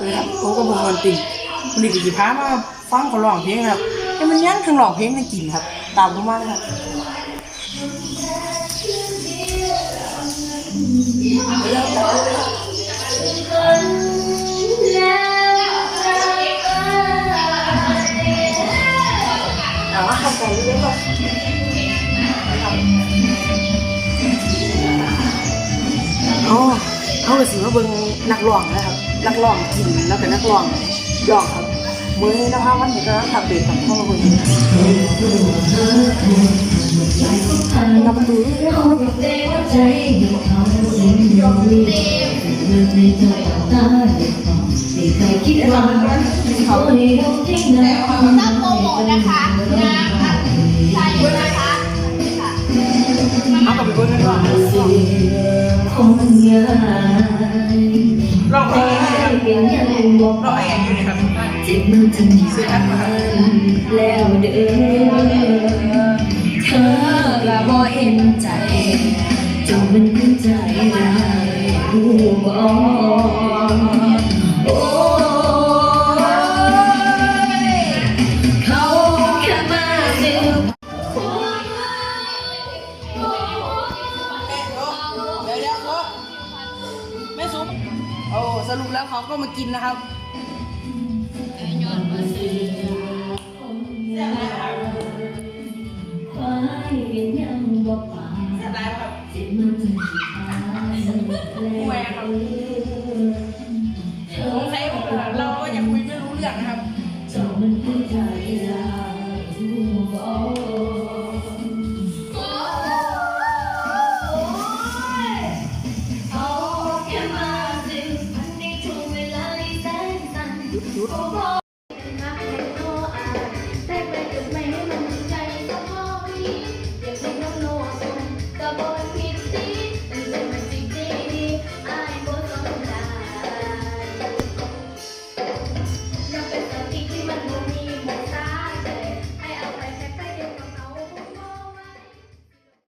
เลยครับผมก็บอกกันติ่งวันนี้ก็สิพามาฟังเขาร้องเพลงครับให้มันยั้งทั้งร้องเพลงทั้งกินครับ ตามผมมาเลยครับเอาเข้าใจเรื่อยๆอ๋อ เขาก็สิมาเบิ่งนักร้องนะครับนักร้องกินแล้วก็นักร้องร้องครับมื้อนี้นะคะวันนี้ก็ทำเบสกับพ่อมาเบิ่งกับประตูคิดว่าเขาให้เราที่ไหนต้องโปรโมทนะคะนะใช่นะคะเอากลับไปเบิ่งกันว่า คนยายร้องเพลงอะไรครับเป็นยังบอกร้องเองอยู่นี่ครับเจ็บมันถึงฝันแล้วเด้อเธอละบ่เห็นใจจนมันขึ้นใจได้รู้บอก ไม่ซุ้มโอ้สรุปแล้วเขาก็มากินนะครับฟ้าเป็นยังบ่ป่าอะไรครับเจ็บมันถึงที่ฟ้าแล้วแหวกครับ เ